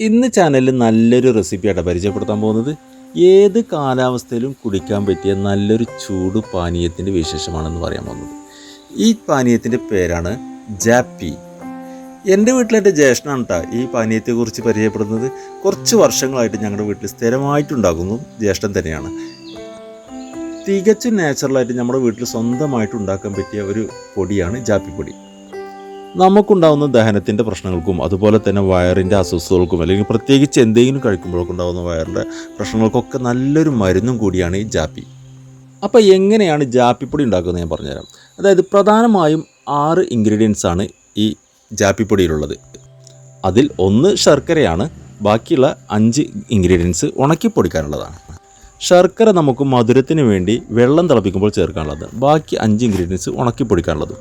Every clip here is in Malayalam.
ഇന്ന് ചാനലിൽ നല്ലൊരു റെസിപ്പിയായിട്ട് പരിചയപ്പെടുത്താൻ പോകുന്നത്. ഏത് കാലാവസ്ഥയിലും കുടിക്കാൻ പറ്റിയ നല്ലൊരു ചൂട് പാനീയത്തിന്റെ വിശേഷമാണെന്ന് പറയാൻ പോകുന്നത്. ഈ പാനീയത്തിന്റെ പേരാണ് ജാപ്പി. എന്റെ വീട്ടിലെ എന്റെ ജ്യേഷ്ഠനാണ് കേട്ടോ ഈ പാനീയത്തെക്കുറിച്ച് പരിചയപ്പെടുന്നത്. കുറച്ച് വർഷങ്ങളായിട്ട് ഞങ്ങളുടെ വീട്ടിൽ സ്ഥിരമായിട്ടുണ്ടാക്കുന്നു ജ്യേഷ്ഠൻ തന്നെയാണ്. തികച്ചും നാച്ചുറലായിട്ട് നമ്മുടെ വീട്ടിൽ സ്വന്തമായിട്ട് ഉണ്ടാക്കാൻ പറ്റിയ ഒരു പൊടിയാണ് ജാപ്പിപ്പൊടി നമുക്കുണ്ടാകുന്ന ദഹനത്തിന്റെ പ്രശ്നങ്ങൾക്കും അതുപോലെ തന്നെ വയറിന്റെ അസ്വസ്ഥതകൾക്കും അല്ലെങ്കിൽ പ്രത്യേകിച്ച് എന്തെങ്കിലും കഴിക്കുമ്പോഴൊക്കെ ഉണ്ടാകുന്ന വയറിന്റെ പ്രശ്നങ്ങൾക്കൊക്കെ നല്ലൊരു മരുന്നും കൂടിയാണ് ഈ ജാപ്പി. അപ്പോൾ എങ്ങനെയാണ് ജാപ്പിപ്പൊടി ഉണ്ടാക്കുന്നത് ഞാൻ പറഞ്ഞുതരാം. അതായത് പ്രധാനമായും ആറ് ഇൻഗ്രീഡിയൻസ് ആണ് ഈ ജാപ്പിപ്പൊടിയിലുള്ളത്. അതിൽ ഒന്ന് ശർക്കരയാണ് ബാക്കിയുള്ള അഞ്ച് ഇൻഗ്രീഡിയൻസ് ഉണക്കിപ്പൊടിക്കാനുള്ളതാണ് ശർക്കര നമുക്ക് മധുരത്തിന് വേണ്ടി വെള്ളം തിളപ്പിക്കുമ്പോൾ ചേർക്കാനുള്ളത് ബാക്കി അഞ്ച് ഇൻഗ്രീഡിയൻസ് ഉണക്കിപ്പൊടിക്കാനുള്ളത്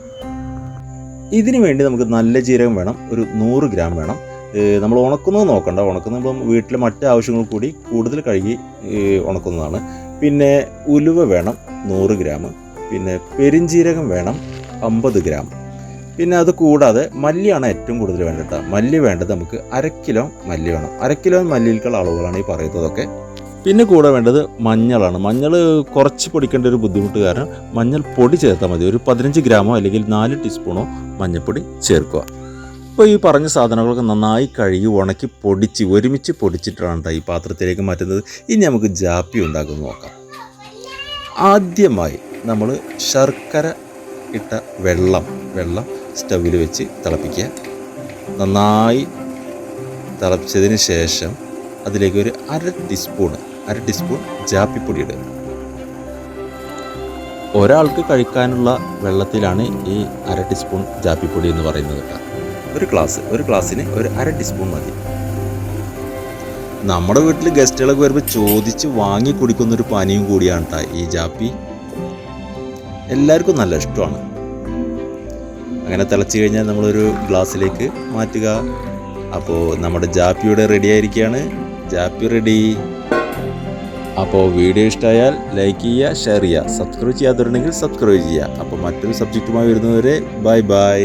ഇതിന് വേണ്ടി നമുക്ക് നല്ല ജീരകം വേണം ഒരു നൂറ് ഗ്രാം വേണം. നമ്മൾ ഉണക്കുന്നത് നോക്കണ്ട. ഉണക്കുന്നത് വീട്ടിലെ മറ്റ് ആവശ്യങ്ങൾ കൂടി കൂടുതൽ കഴുകി ഉണക്കുന്നതാണ്. പിന്നെ ഉലുവ വേണം നൂറ് ഗ്രാം. പിന്നെ പെരിഞ്ജീരകം വേണം അമ്പത് ഗ്രാം. പിന്നെ അത് കൂടാതെ മല്ലിയാണ് ഏറ്റവും കൂടുതൽ വേണ്ടത്. മല്ലി വേണ്ടത് നമുക്ക് അര കിലോ മല്ലി വേണം. അര കിലോ മല്ലിയിൽക്കുള്ള അളവുകളാണ് ഈ പറയുന്നതൊക്കെ. പിന്നെ കൂടെ വേണ്ടത് മഞ്ഞളാണ്. മഞ്ഞൾ കുറച്ച് പൊടിക്കേണ്ട ഒരു ബുദ്ധിമുട്ട് കാരണം മഞ്ഞൾ പൊടി ചേർത്താൽ മതി. ഒരു പതിനഞ്ച് ഗ്രാമോ അല്ലെങ്കിൽ നാല് ടീസ്പൂണോ മഞ്ഞൾപ്പൊടി ചേർക്കുക. ഇപ്പോൾ ഈ പറഞ്ഞ സാധനങ്ങളൊക്കെ നന്നായി കഴുകി ഉണക്കി പൊടിച്ച് ഒരുമിച്ച് പൊടിച്ചിട്ടാണ് ഈ പാത്രത്തിലേക്ക് മാറ്റുന്നത്. ഇനി നമുക്ക് ജാപ്പി ഉണ്ടാക്കുന്നത് നോക്കാം. ആദ്യമായി നമ്മൾ ശർക്കര ഇട്ട വെള്ളം വെള്ളം സ്റ്റവിൽ വെച്ച് തിളപ്പിക്കുക. നന്നായി തിളപ്പിച്ചതിന് ശേഷം അതിലേക്ക് ഒരു അര ടീസ്പൂൺ അര ടീസ്പൂൺ ജാപ്പിപ്പൊടി ഇടുക ഒരാൾക്ക് കഴിക്കാനുള്ള വെള്ളത്തിലാണ് ഈ അര ടീസ്പൂൺ ജാപ്പിപ്പൊടി എന്ന് പറയുന്നത് കേട്ടോ. ഒരു ഗ്ലാസ് ഒരു ഗ്ലാസ്സിന് ഒരു അര ടീസ്പൂൺ മതി. നമ്മുടെ വീട്ടിൽ ഗസ്റ്റുകളൊക്കെ വരുമ്പോൾ ചോദിച്ച് വാങ്ങി കുടിക്കുന്ന ഒരു പാനീയം കൂടിയാണ് കേട്ടോ ഈ ജാപ്പി. എല്ലാവർക്കും നല്ല ഇഷ്ടമാണ്. അങ്ങനെ തിളച്ച് കഴിഞ്ഞാൽ നമ്മളൊരു ഗ്ലാസ്സിലേക്ക് മാറ്റുക. അപ്പോൾ നമ്മുടെ ജാപ്പിയുടെ റെഡി ആയിരിക്കുകയാണ്. ജാപ്പി റെഡി അപ്പോൾ വീഡിയോ ഇഷ്ടമായാൽ ലൈക്ക് ചെയ്യുക ഷെയർ ചെയ്യുക. സബ്സ്ക്രൈബ് ചെയ്യാത്തവരുണ്ടെങ്കിൽ സബ്സ്ക്രൈബ് ചെയ്യുക. അപ്പോൾ മറ്റൊരു സബ്ജക്റ്റുമായി വരുന്നവരെ ബൈ ബൈ